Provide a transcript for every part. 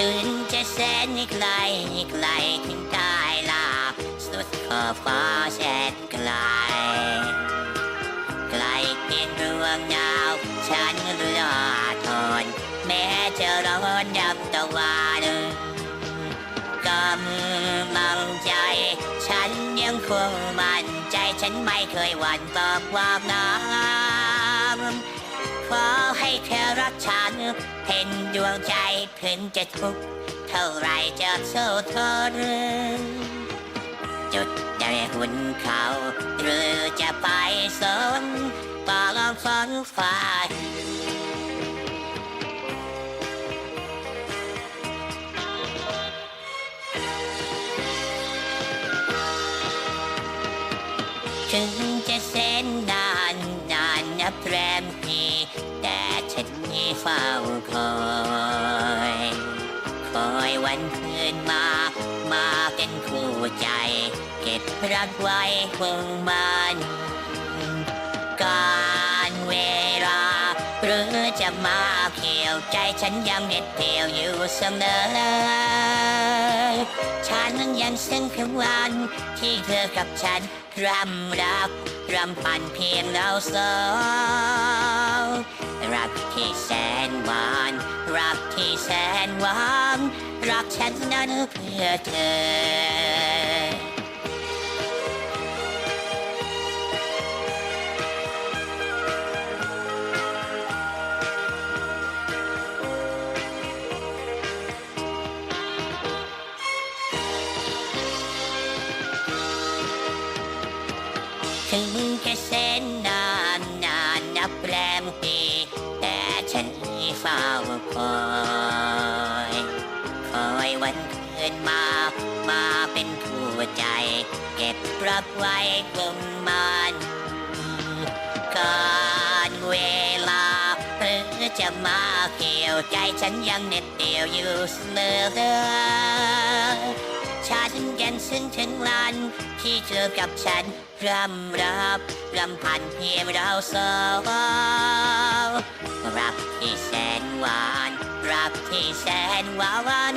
ถึงจะแสนไกลไกลถึงใต้ลาบสุดขอบฟ้าแสนไกล ไกลเพียงดวงดาว ฉันรอทนแม้จะร้อนดับตะวันกำลังใจ ฉันยังคงมั่นใจฉันไม่เคยหวั่นต่อความน้ำ เธอรักฉัน เป็นดวงใจถึงจะทุกข์เท่าไรจะสู้ทนจุดใดหุ่นเขา หรือจะไปสนปาลองฝันฝ่ายถึงจะเส้น เฝ้าคอย คอยวันคืนมา มาเป็นคู่ใจ เก็บรักไว้คงมันการเวลา หรือจะมาเขียวใจฉันยังเหน็ดเดี่ยวอยู่เสมอ ฉันยังซึ้งถึงวัน ที่เธอกับฉันรำรักรำพันเพียงเราสองรักที่แสนหวาน รักที่แสนหวานรักฉันนั้นเพื่อเธอ ถึงแค่เส้นนานนานนับแรมปีแต่ฉันเฝ้าคอยคอยวันคืนมา มาเป็นคู่ใจ เก็บรักไว้กลุ่มมันการเวลาหรือจะมาเกี่ยวใจฉันยังเหน็ดเดี่ยวอยู่เสมอ ฉันกันซึ้งถึงลานที่เธอกับฉันรำรับรำพันเพียงเราสองรักที่แสนหวาน รักที่แสนหวาน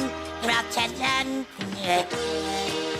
รักฉันนั้นเ